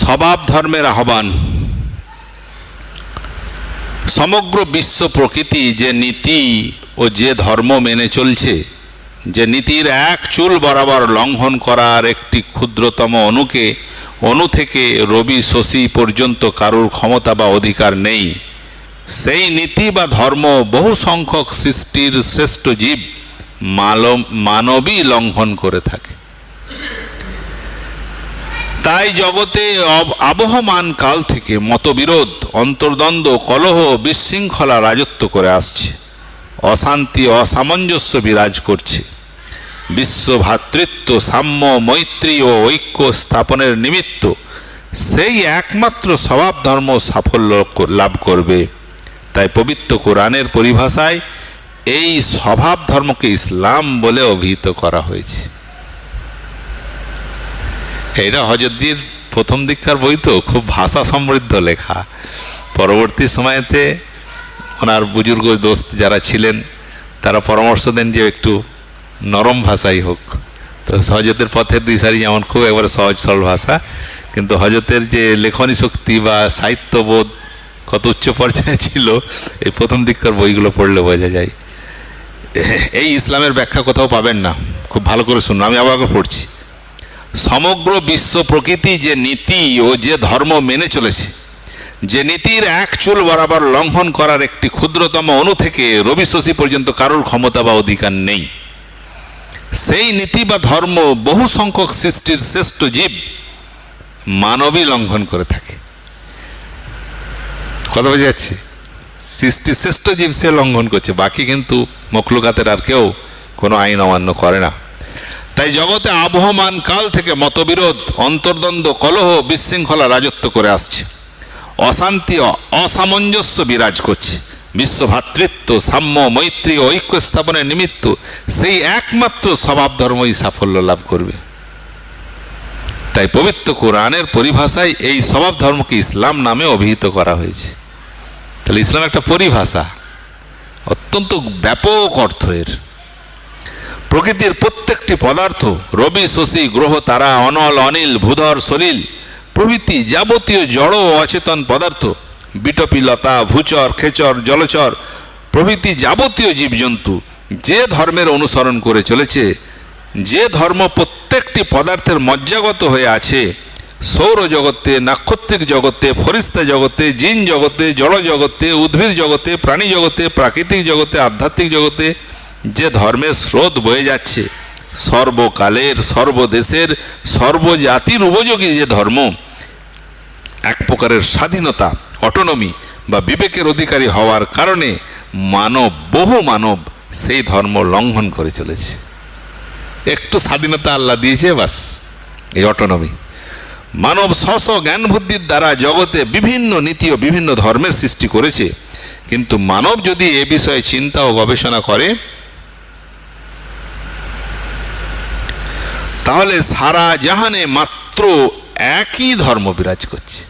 স্বভাব ধর্মের আহ্বান। সমগ্র বিশ্ব প্রকৃতি যে নীতি ও যে ধর্ম মেনে চলছে, যে নীতির এক চুল বরাবর লঙ্ঘন করার একটি ক্ষুদ্রতম অণুকে, অণু থেকে রবি শশী পর্যন্ত কারুর ক্ষমতা বা অধিকার নেই। সেই নীতি বা ধর্ম বহু সংখ্যক সৃষ্টির শ্রেষ্ঠ জীব মানবই লঙ্ঘন করে থাকে। তাই জগতে আবহমান কাল থেকে মতবিরোধ, অন্তর্দ্বন্দ্ব, কলহ, বিশৃঙ্খলা রাজত্ব করে আসছে। অশান্তি অসামঞ্জস্য বিরাজ করছে। বিশ্ব ভ্রাতৃত্ব সাম্য, মৈত্রী ও ঐক্য স্থাপনের নিমিত্ত সেই একমাত্র স্বভাব ধর্ম সাফল্য লাভ করবে। তাই পবিত্র কোরআনের পরিভাষায় এই স্বভাব ধর্মকে ইসলাম বলে অভিহিত করা হয়েছে। এটা হজরতজির প্রথম দিককার বই তো, খুব ভাষা সমৃদ্ধ লেখা। পরবর্তী সময়েতে ওনার বুজুর্গ দোস্ত যারা ছিলেন, তারা পরামর্শ দেন যে একটু নরম ভাষাই হোক। তো হজরতের পথের দিশারি যেমন, খুব একবারে সহজ সরল ভাষা। কিন্তু হজরতের যে লেখনী শক্তি বা সাহিত্যবোধ কত উচ্চ পর্যায়ে ছিল, এই প্রথম দিককার বইগুলো পড়লে বোঝা যায়। এই ইসলামের ব্যাখ্যা কোথাও পাবেন না। খুব ভালো করে শুনুন, আমি আবার পড়ছি। সমগ্র বিশ্ব প্রকৃতি যে নীতি ও যে ধর্ম মেনে চলেছে, যে নীতির এক চুল বরাবর লঙ্ঘন করার একটি ক্ষুদ্রতম অণু থেকে রবি শশী পর্যন্ত কারোর ক্ষমতা বা অধিকার নেই। সেই নীতি বা ধর্ম বহু সংখ্যক সৃষ্টির শ্রেষ্ঠ জীব মানবই লঙ্ঘন করে থাকে। কথা বোঝা যাচ্ছে? সৃষ্টির শ্রেষ্ঠ জীব সে লঙ্ঘন করছে, বাকি কিন্তু মখলুকাতের আর কেউ কোনো আইন অমান্য করে না। তাই জগতে আবহমান কাল থেকে মতবিরোধ, অন্তর্দ্বন্দ্ব, কলহ, বিশৃঙ্খলা রাজত্ব করে আসছে। অশান্তি অসামঞ্জস্য বিরাজ করছে। বিশ্ব ভ্রাতৃত্ব সাম্য, মৈত্রী ঐক্য স্থাপনের নিমিত্ত সেই একমাত্র স্বভাব ধর্মই সাফল্য লাভ করবে। তাই পবিত্র কোরআনের পরিভাষায় এই স্বভাব ধর্মকে ইসলাম নামে অভিহিত করা হয়েছে। তাহলে ইসলাম একটা পরিভাষা, অত্যন্ত ব্যাপক অর্থ এর প্রকৃতির প্রত্যেকটি পদার্থ, রবি, শশী, গ্রহ, তারা, অনল, অনিল, ভূধর, সলিল, প্রভৃতি যাবতীয় জড় ও অচেতন পদার্থ, বিটপিলতা, ভূচর, খেচর, জলচর, প্রভৃতি যাবতীয় জীবজন্তু, যে ধর্মের অনুসরণ করে চলেছে, যে ধর্ম প্রত্যেকটি পদার্থের মজ্জাগত হয়ে আছে, সৌর জগতে, নাক্ষত্রিক জগতে, ফরিস্তা জগতে, জিন জগতে, জড় জগতে, উদ্ভিদ জগতে, প্রাণী জগতে, প্রাকৃতিক জগতে, আধ্যাত্মিক জগতে, যে ধর্মের স্রোত বয়ে যাচ্ছে। সর্বকালের, সর্বদেশের, সর্বজাতির উপযোগী যে ধর্ম, এক প্রকারের স্বাধীনতা অটোনমি বা বিবেকের অধিকারী হওয়ার কারণে মানব, বহু মানব সেই ধর্ম লঙ্ঘন করে চলেছে। একটু স্বাধীনতা আল্লাহ দিয়েছে, বাস, এই অটোনমি মানব স্ব জ্ঞান বুদ্ধির দ্বারা জগতে বিভিন্ন নীতি ও বিভিন্ন ধর্মের সৃষ্টি করেছে, কিন্তু মানব যদি এ বিষয়ে চিন্তা ও গবেষণা করে তাহলে সারা জাহানে মাত্র একই ধর্ম বিরাজ করছে।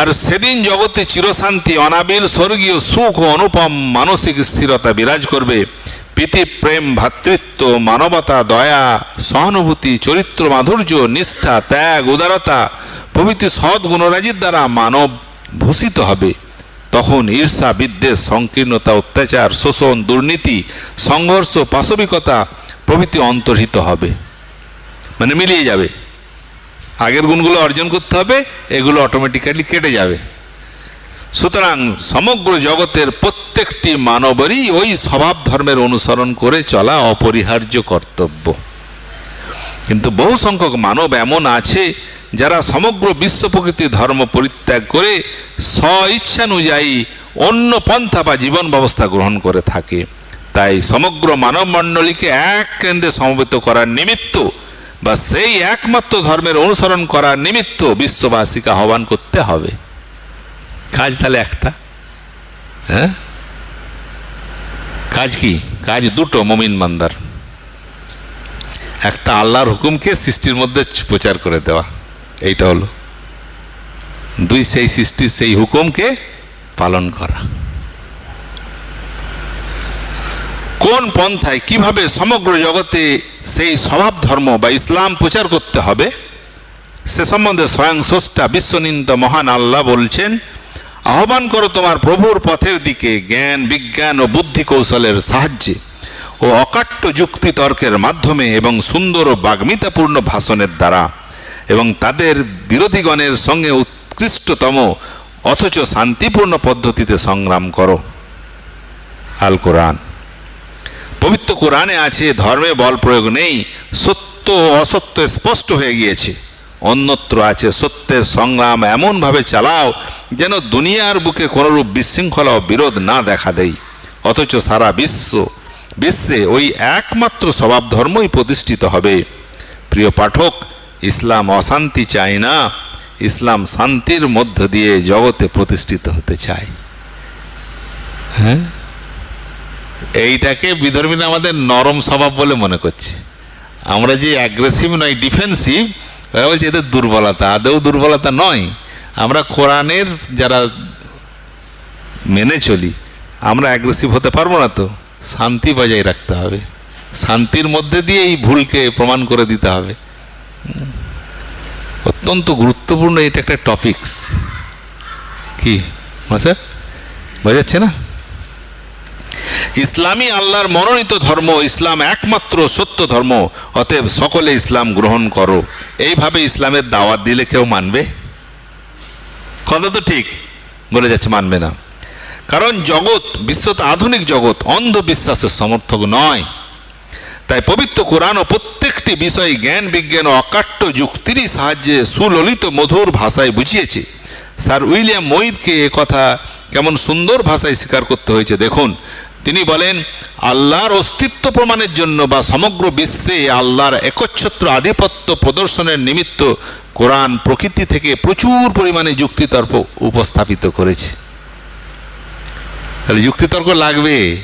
আর সেদিন জগতে চিরশান্তি, অনাবিল, স্বর্গীয় সুখ ও অনুপম মানসিক স্থিরতা বিরাজ করবে। প্রীতি, প্রেম ভ্রাতৃত্ব মানবতা, দয়া, সহানুভূতি, চরিত্র, মাধুর্য, নিষ্ঠা, ত্যাগ, উদারতা প্রভৃতি সৎ গুণরাজির দ্বারা মানব ভূষিত হবে। তখন ঈর্ষা, বিদ্বেষ, সংকীর্ণতা, অত্যাচার, শোষণ, দুর্নীতি, সংঘর্ষ, পাশবিকতা প্রভৃতি অন্তর্হিত হবে। মানে মিলিয়ে যাবে। আগের গুণগুলো অর্জন করতে হবে, এগুলো অটোমেটিক্যালি কেটে যাবে। সুতরাং সমগ্র জগতের প্রত্যেকটি মানবেরই ওই স্বভাব ধর্মের অনুসরণ করে চলা অপরিহার্য কর্তব্য। কিন্তু বহু সংখ্যক মানব এমন আছে, যারা সমগ্র বিশ্ব প্রকৃতির ধর্ম পরিত্যাগ করে স্ব ইচ্ছানুযায়ী অন্য পন্থা বা জীবন ব্যবস্থা গ্রহণ করে থাকে। তাই সমগ্র মানব মণ্ডলীকে এক কেন্দ্রে সমবেত করার নিমিত্ত বা সেই একমাত্র ধর্মের অনুসরণ করার নিমিত্ত বিশ্ববাসীকে আহ্বান করতে হবে। কাজ তাহলে একটা। হ্যাঁ? কাজ কি? কাজ দুটো, মমিন মান্দার একটা আল্লাহর হুকুমকে সৃষ্টির মধ্যে প্রচার করে দেওয়া। এইটা হলো। দুই, সেই সৃষ্টির সেই হুকুমকে পালন করা। কোন পন্থায় কীভাবে সমগ্র জগতে সেই স্বভাব ধর্ম বা ইসলাম প্রচার করতে হবে? সে সম্বন্ধে স্বয়ং স্রষ্টা বিশ্বনিন্দ মহান আল্লাহ বলছেন, আহ্বান করো তোমার প্রভুর পথের দিকে জ্ঞান, বিজ্ঞান ও বুদ্ধি কৌশলের সাহায্যে ও অকাট্য যুক্তি তর্কের মাধ্যমে এবং সুন্দর ও বাগ্মিতাপূর্ণ ভাষণের দ্বারা এবং তাদের বিরোধীগণের সঙ্গে উৎকৃষ্টতম অথচ শান্তিপূর্ণ পদ্ধতিতে সংগ্রাম করো। আল কোরআন পবিত্র কোরআনে আছে, ধর্মে বল প্রয়োগ নেই, সত্য ও অসত্য স্পষ্ট হয়ে গিয়েছে। অন্যত্র আছে, সত্যের সংগ্রাম এমনভাবে চালাও যেন দুনিয়ার বুকে কোনোরূপ বিশৃঙ্খলা ও বিরোধ না দেখা দেয়। অথচ সারা বিশ্ব, বিশ্বে ওই একমাত্র স্বভাব ধর্মই প্রতিষ্ঠিত হবে। প্রিয় পাঠক, ইসলাম অশান্তি চায় না, ইসলাম শান্তির মধ্য দিয়ে জগতে প্রতিষ্ঠিত হতে চায়। হ্যাঁ? এইটাকে বিধর্মীরা আমাদের নরম স্বভাব বলে মনে করছে। আমরা যে অ্যাগ্রেসিভ নয় ডিফেন্সিভ ওরা বলছে এদের দুর্বলতা। আদৌ দুর্বলতা নয়। আমরা কোরআনের যারা মেনে চলি, আমরা অ্যাগ্রেসিভ হতে পারব না তো। শান্তি বজায় রাখতে হবে। শান্তির মধ্যে দিয়ে এই ভুলকে প্রমাণ করে দিতে হবে। অত্যন্ত গুরুত্বপূর্ণ এটা একটা টপিকস কি? স্যার বোঝাচ্ছে না? ইসলামী আল্লাহর মনোনীত ধর্ম, ইসলাম একমাত্র সত্য ধর্ম, অতএব সকলে ইসলাম গ্রহণ করো। এইভাবে ইসলামের দাওয়াত দিলে কেউ মানবে? কথা তো ঠিক, বলে যাচ্ছে মানবে না। কারণ জগৎ, বিশ্বত আধুনিক জগৎ অন্ধবিশ্বাসের সমর্থক নয়। তাই পবিত্র কোরআন ও প্রত্যেকটি বিষয় জ্ঞান, বিজ্ঞান ও অকাট্য যুক্তিরই সাহায্যে সুললিত মধুর ভাষায় বুঝিয়েছে। স্যার উইলিয়াম ময়ূরকে কথা কেমন সুন্দর ভাষায় স্বীকার করতে হয়েছে। দেখুন তিনি বলেন, আল্লাহর অস্তিত্ব প্রমাণের জন্য বা সমগ্র বিশ্বে আল্লাহর একচ্ছত্র আধিপত্য প্রদর্শনের নিমিত্ত কোরআন প্রকৃতি থেকে প্রচুর পরিমাণে যুক্তিতর্ক উপস্থাপিত করেছে। তাহলে যুক্তিতর্ক লাগবে?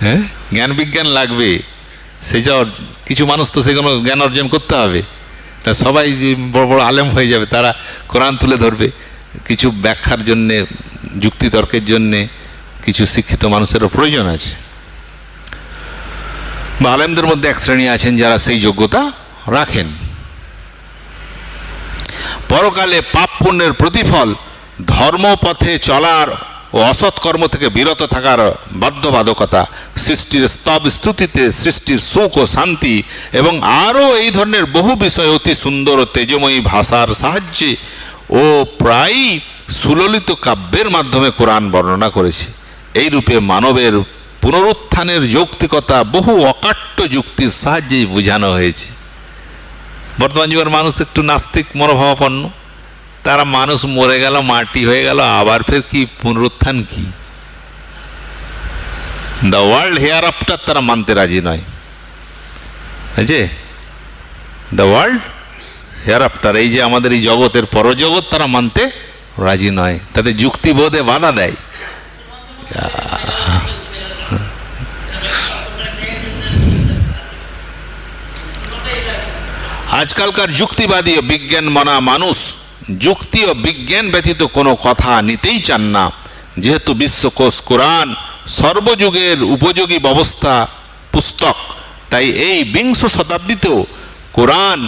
হ্যাঁ? জ্ঞান বিজ্ঞান লাগবে সেটা কিছু মানুষ তো সেগুলো জ্ঞান অর্জন করতে হবে। তা সবাই বড় বড় আলেম হয়ে যাবে, তারা কোরআন তুলে ধরবে। কিছু ব্যাখ্যার জন্যে, যুক্তিতর্কের জন্যে কিছু শিক্ষিত মানুষেরও প্রয়োজন আছে। বা আলেমদের মধ্যে এক শ্রেণি আছেন যারা সেই যোগ্যতা রাখেন। পরকালে পাপ পুণ্যের প্রতিফল ধর্মপথে চলার ও অসৎ কর্ম থেকে বিরত থাকার বাধ্যবাধকতা, সৃষ্টির স্তব স্তুতিতে সৃষ্টির সুখ ও শান্তি এবং আরও এই ধরনের বহু বিষয় অতি সুন্দর ও তেজময়ী ভাষার সাহায্যে ও প্রায়ই সুললিত কাব্যের মাধ্যমে কোরআন বর্ণনা করেছে। এই রূপে মানবের পুনরুত্থানের যৌক্তিকতা বহু অকাট্য যুক্তির সাহায্যেই বোঝানো হয়েছে। বর্তমান যুগের মানুষ একটু নাস্তিক, মনোভাবাপন্ন। তারা মানুষ মরে গেল, মাটি হয়ে গেল, আবার ফের কি, পুনরুত্থান কি? দ্য ওয়ার্ল্ড হেয়ার আফটার তারা মানতে রাজি নয়। বুঝছে? দ্য ওয়ার্ল্ড হেয়ার আফটার এই যে আমাদের এই জগতের পরজগৎ তারা মানতে রাজি নয়। তাদের যুক্তিবোধে বাধা দেয়। আজকালকার যুক্তিবাদী ও বিজ্ঞান মানা মানুষ, যুক্তি ও বিজ্ঞান ব্যতীত কোনো কথা নিতেই চান না। যেহেতু বিশ্বকোষ কোরআন সর্বযুগের উপযোগী ব্যবস্থা পুস্তক, তাই এই বিংশ শতাব্দীতেও কোরআন,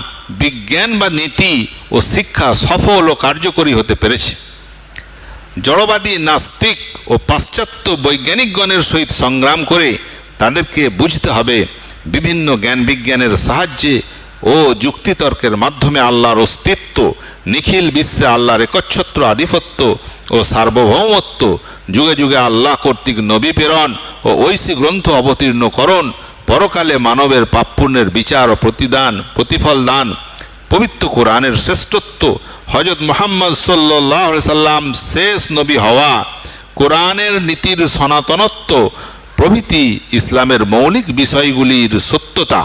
বিজ্ঞান বা নীতি ও শিক্ষা সফল ও কার্যকরী হতে পেরেছে। জড়বাদী নাস্তিক ও পাশ্চাত্য বৈজ্ঞানিকগণের সহিত সংগ্রাম করে তাদেরকে বুঝতে হবে বিভিন্ন জ্ঞান বিজ্ঞানের সাহায্যে ও যুক্তিতর্কের মাধ্যমে আল্লাহর অস্তিত্ব, নিখিল বিশ্বে আল্লাহর একচ্ছত্র আধিপত্য ও সার্বভৌমত্ব, যুগে যুগে আল্লাহ কর্তৃক নবী প্রেরণ ও ঐশী গ্রন্থ অবতীর্ণকরণ পরকালে মানবের পাপপুণ্যের বিচার ও প্রতিদান, প্রতিফল দান, পবিত্র কোরআনের শ্রেষ্ঠত্ব হজরত মোহাম্মদ সাল্লাম শেষ নবী হওয়া কোরআনের নীতির সনাতনত্ব প্রভৃতি ইসলামের মৌলিক বিষয়গুলির সত্যতা।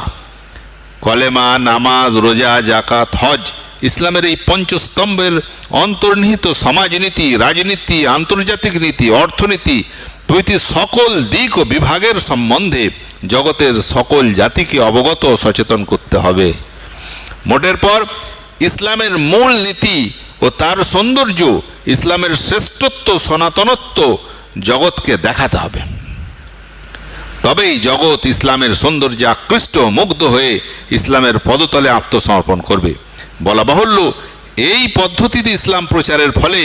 কলেমা, নামাজ, রোজা জাকাত হজ ইসলামের এই পঞ্চস্তম্ভের অন্তর্নিহিত সমাজনীতি, রাজনীতি, আন্তর্জাতিক নীতি, অর্থনীতি প্রভৃতি সকল দিক ও বিভাগের সম্বন্ধে জগতের সকল জাতিকে অবগত সচেতন করতে হবে। মোটের পর ইসলামের মূল নীতি ও তার সৌন্দর্য, ইসলামের শ্রেষ্ঠত্ব, সনাতনত্ব জগৎকে দেখাতে হবে। তবেই জগৎ ইসলামের সৌন্দর্যে আকৃষ্ট মুগ্ধ হয়ে ইসলামের পদতলে আত্মসমর্পণ করবে। বলা বাহুল্য, এই পদ্ধতিতে ইসলাম প্রচারের ফলে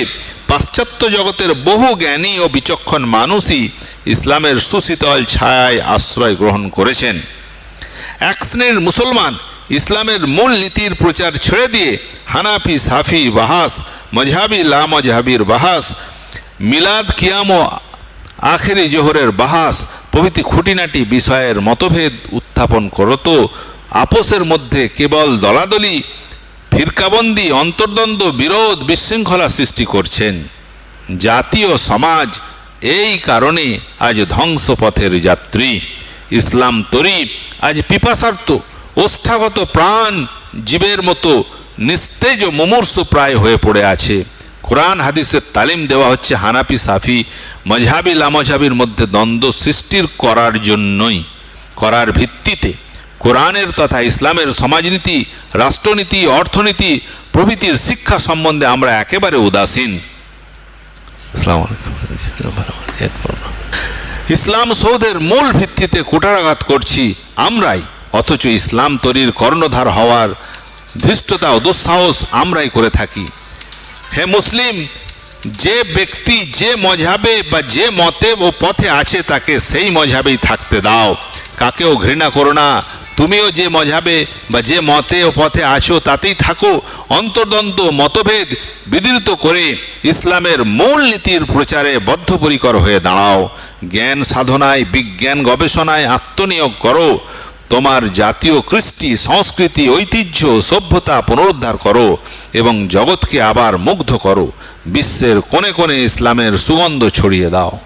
পাশ্চাত্য জগতের বহু জ্ঞানী ও বিচক্ষণ মানুষই ইসলামের সুশীতল ছায়ায় আশ্রয় গ্রহণ করেছেন। এক শ্রেণির মুসলমান ইসলামের মূল নীতির প্রচার ছেড়ে দিয়ে হানাফি, সাফি, বাহাস, মজহাবি লা মজহাবির বাহাস, মিলাদ, কিয়াম আখেরি জোহরের বাহাস, প্রভৃতি খুঁটিনাটি বিষয়ের মতভেদ উত্থাপন করত। আপোষের মধ্যে কেবল দলাদলি, ফিরকাবন্দি, অন্তর্দ্বন্দ্ব, বিরোধ, বিশৃঙ্খলা সৃষ্টি করছেন। জাতীয় সমাজ এই কারণে আজ ধ্বংসপথের যাত্রী। ইসলাম তরি আজ পিপাসার্থ। ওষ্ঠাগত প্রাণ জীবের মতো নিস্তেজ মুমূর্ষ প্রায় হয়ে পড়ে আছে। কোরআন হাদিসের তালিম দেওয়া হচ্ছে হানাফি, সাফি, মজহাবি লামজাবির মধ্যে দ্বন্দ্ব সৃষ্টির করার জন্যই। করার ভিত্তিতে কোরআনের তথা ইসলামের সমাজনীতি, রাষ্ট্রনীতি, অর্থনীতি, প্রভৃতির শিক্ষা সম্বন্ধে আমরা একেবারে উদাসীন। ইসলাম সৌধের মূল ভিত্তিতে কুটারাঘাত করছি আমরাই। অথচ ইসলাম তরির কর্ণধার হওয়ার ধৃষ্টতা ও দুঃসাহস আমরাই করে থাকি। হে মুসলিম, যে ব্যক্তি যে মজাবে বা যে মতে ও পথে আছে তাকে সেই মজাবেই থাকতে দাও। কাকেও ঘৃণা করো না। তুমিও যে মজাবে বা যে মতে ও পথে আছো তাতেই থাকো। অন্তর্দ্বন্দ্ব মতভেদ বিদৃত করে ইসলামের মূল নীতির প্রচারে বদ্ধপরিকর হয়ে দাঁড়াও। জ্ঞান সাধনায়, বিজ্ঞান গবেষণায় আত্মনিয়োগ করো। তোমার জাতীয় কৃষ্টি, সংস্কৃতি, ঐতিহ্য, সভ্যতা পুনরুদ্ধার করো এবং জগৎকে আবার মুগ্ধ করো। বিশ্বের কোণে কোণে ইসলামের সুগন্ধ ছড়িয়ে দাও।